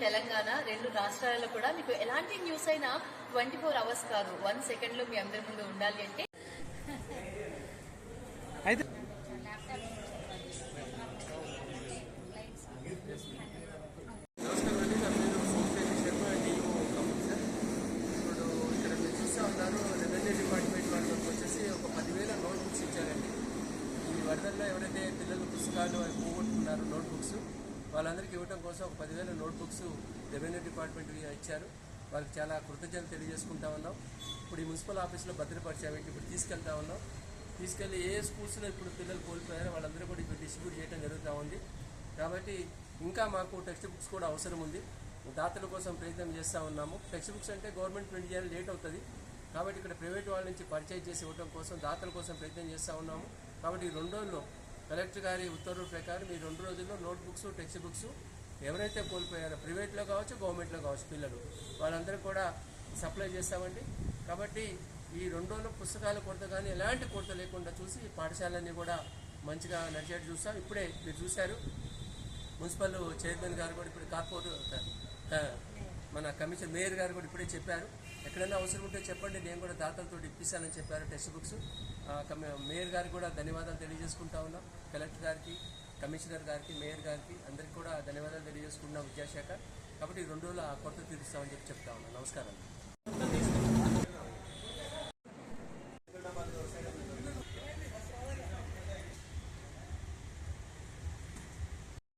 తెలంగాణ రెండు రాష్ట్రాలలో కూడా మీకు ఎలాంటి న్యూస్ అయినా ట్వంటీ ఫోర్ అవర్స్ కాదు. వన్ సెకండ్లో మీ అందరి ముందు ఉండాలి అంటే. అయితే నమస్కారం అండి నా పేరు Somashekar Sharma D O Khammam sir ఇప్పుడు ఇక్కడ మీరు చూస్తూ ఉన్నారు రెవెన్యూ డిపార్ట్మెంట్ వాళ్ళు వచ్చేసి ఒక పదివేల నోట్ బుక్స్ ఇచ్చారండి ఈ వరదల్లో ఎవరైతే పిల్లలు పుస్తకాలు అవి పోగొట్టుకున్నారో నోట్ బుక్స్ వాళ్ళందరికీ ఇవ్వడం కోసం ఒక పదివేల నోట్బుక్స్ రెవెన్యూ డిపార్ట్మెంట్ ఇచ్చారు. వాళ్ళకి చాలా కృతజ్ఞతలు తెలియజేసుకుంటా ఉన్నాం. ఇప్పుడు ఈ మున్సిపల్ ఆఫీస్లో భద్రపరిచాము ఇప్పుడు తీసుకెళ్తా ఉన్నాం. తీసుకెళ్ళి ఏ స్కూల్స్లో ఇప్పుడు పిల్లలు కోల్పోయారో వాళ్ళందరూ కూడా ఇప్పుడు డిస్ట్రిబ్యూట్ చేయడం జరుగుతూ ఉంది. కాబట్టి ఇంకా మాకు టెక్స్ట్ బుక్స్ కూడా అవసరం ఉంది. దాతల కోసం ప్రయత్నం చేస్తూ ఉన్నాము. టెక్స్ట్ బుక్స్ అంటే గవర్నమెంట్ ప్రింట్ చేయాలి లేట్ అవుతుంది. కాబట్టి ఇక్కడ ప్రైవేట్ వాళ్ళ నుంచి పర్చేజ్ చేసి ఇవ్వడం కోసం దాతల కోసం ప్రయత్నం చేస్తూ ఉన్నాము. కాబట్టి ఈ రెండు రోజుల్లో కలెక్టర్ గారి ఉత్తర్వుల ప్రకారం ఈ రెండు రోజుల్లో నోట్ బుక్స్ టెక్స్ట్ బుక్స్ ఎవరైతే కోల్పోయారో ప్రైవేట్లో కావచ్చు గవర్నమెంట్లో కావచ్చు పిల్లలు వాళ్ళందరూ కూడా సప్లై చేస్తామండి. కాబట్టి ఈ రెండు రోజుల పుస్తకాల కొరత కానీ ఎలాంటి కొరత లేకుండా చూసి పాఠశాలన్నీ కూడా మంచిగా నడిచేట్టు చూస్తాం. ఇప్పుడే మీరు చూశారు. మున్సిపల్ చైర్మన్ గారు కూడా ఇప్పుడు కార్పొరేట్ మన కమిషన్ మేయర్ గారు కూడా ఇప్పుడే చెప్పారు. ఎక్కడైనా అవసరం ఉంటే చెప్పండి. నేను కూడా దాతలతో ఇప్పిస్తానని చెప్పారు టెక్స్ట్ బుక్స్. మేయర్ గారికి కూడా ధన్యవాదాలు తెలియజేసుకుంటా ఉన్నాం. కలెక్టర్ గారికి కమిషనర్ గారికి మేయర్ గారికి అందరికీ కూడా ధన్యవాదాలు తెలియజేసుకుంటున్నాం విద్యాశాఖ. కాబట్టి రెండు రోజులు ఆ కొరత తీరుస్తామని చెప్పి చెప్తా ఉన్నాం. నమస్కారం.